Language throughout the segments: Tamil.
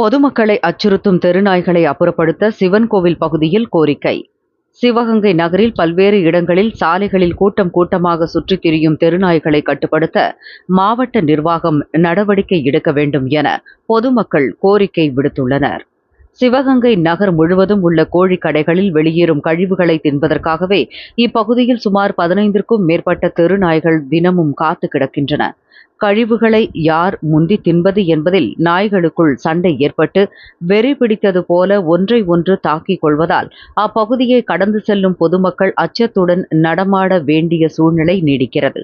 பொதுமக்களை அச்சுறுத்தும் தெருநாய்களை அப்புறப்படுத்த சிவன் கோவில் பகுதியில் கோரிக்கை. சிவகங்கை நகரில் பல்வேறு இடங்களில் சாலைகளில் கூட்டம் கூட்டமாக சுற்றித் திரியும் தெருநாய்களை கட்டுப்படுத்த மாவட்ட நிர்வாகம் நடவடிக்கை எடுக்க வேண்டும் என பொதுமக்கள் கோரிக்கை விடுத்துள்ளனர். சிவகங்கை நகர் முழுவதும் உள்ள கோழிக்கடைகளில் வெளியேறும் கழிவுகளை தின்பதற்காகவே இப்பகுதியில் சுமார் பதினைந்திற்கும் மேற்பட்ட தெருநாய்கள் தினமும் காத்து கிடக்கின்றன. கழிவுகளை யார் முந்தி தின்பது என்பதில் நாய்களுக்குள் சண்டை ஏற்பட்டு வெறி பிடித்தது போல ஒன்றை ஒன்று தாக்கிக் கொள்வதால் அப்பகுதியை கடந்து செல்லும் பொதுமக்கள் அச்சத்துடன் நடமாட வேண்டிய சூழ்நிலை நீடிக்கிறது.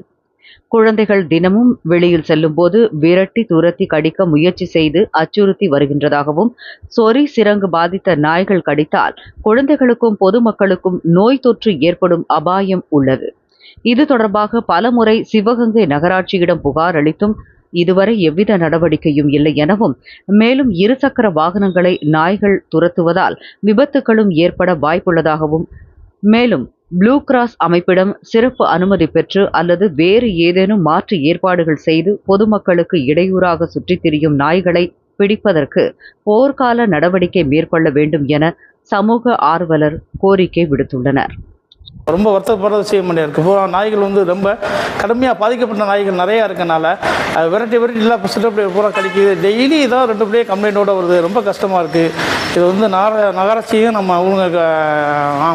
குழந்தைகள் தினமும் வெளியில் செல்லும்போது விரட்டி துரத்தி கடிக்க முயற்சி செய்து அச்சுறுத்தி வருகின்றதாகவும் சொறி சிரங்கு பாதித்த நாய்கள் கடித்தால் குழந்தைகளுக்கும் பொதுமக்களுக்கும் நோய் தொற்று ஏற்படும் அபாயம் உள்ளது. இது தொடர்பாக பலமுறை சிவகங்கை நகராட்சியிடம் புகார் அளித்தும் இதுவரை எவ்வித நடவடிக்கையும் இல்லை எனவும் மேலும் இருசக்கர வாகனங்களை நாய்கள் துரத்துவதால் விபத்துகளும் ஏற்பட வாய்ப்புள்ளதாகவும் மேலும் ப்ளூ கிராஸ் அமைப்பிடம் சிறப்பு அனுமதி பெற்று அல்லது வேறு ஏதேனும் மாற்று ஏற்பாடுகள் செய்து பொதுமக்களுக்கு இடையூறாக சுற்றித் திரியும் நாய்களை பிடிப்பதற்கு போர்க்கால நடவடிக்கை மேற்கொள்ள வேண்டும் என சமூக ஆர்வலர் கோரிக்கை விடுத்துள்ளனர். ரொம்ப வருத்தப்படுற விஷயம் பண்ணியா இருக்குது நாய்கள் வந்து ரொம்ப கடுமையாக பாதிக்கப்பட்ட நாய்கள் நிறையா இருக்கனால விரட்டி விரட்டி இல்லை சின்ன பிள்ளைய பூரா கடிக்குது. டெய்லி இதான் ரெண்டு பிள்ளையே கம்ப்ளைண்ட்டோட வருது. ரொம்ப கஷ்டமாக இருக்குது இது வந்து நகர நகராட்சியும் நம்ம அவங்களுக்கு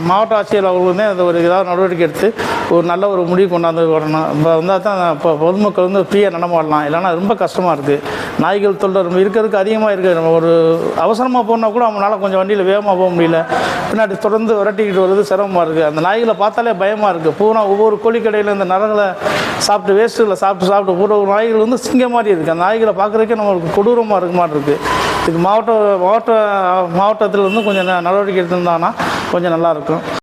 மாவட்ட ஆட்சியர் அவங்களுமே அந்த ஒரு இதாக நடவடிக்கை எடுத்து ஒரு நல்ல ஒரு முடிவு கொண்டாந்து வரணும். இப்போ வந்தால் தான் இப்போ பொதுமக்கள் வந்து ஃப்ரீயாக நடமாடலாம். இல்லைன்னா ரொம்ப கஷ்டமாக இருக்குது நாய்கள் தொல்லை ரொம்ப இருக்கிறதுக்கு அதிகமாக இருக்குது. நம்ம ஒரு அவசரமாக போனால் கூட அவங்களால கொஞ்சம் வண்டியில் வேகமாக போக முடியல. பின்னாடி தொடர்ந்து விரட்டிக்கிட்டு வருது சிரமமாக இருக்குது. அந்த நாய்களை பார்த்தாலே பயமாக இருக்குது. பூரா ஒவ்வொரு கோழிக்கடையில் இந்த நரங்களை சாப்பிட்டு வேஸ்ட்டில் சாப்பிட்டு சாப்பிட்டு பூரா ஒரு நாய்கள் வந்து சிங்க மாதிரி இருக்குது. அந்த நாய்களை பார்க்குறதுக்கே நம்மளுக்கு கொடூரமாக இருக்க மாதிரி இருக்குது. இதுக்கு மாவட்ட மாவட்ட மாவட்டத்தில் வந்து கொஞ்சம் ந- நடவடிக்கை எடுத்திருந்தாங்கன்னா கொஞ்சம் நல்லாயிருக்கும்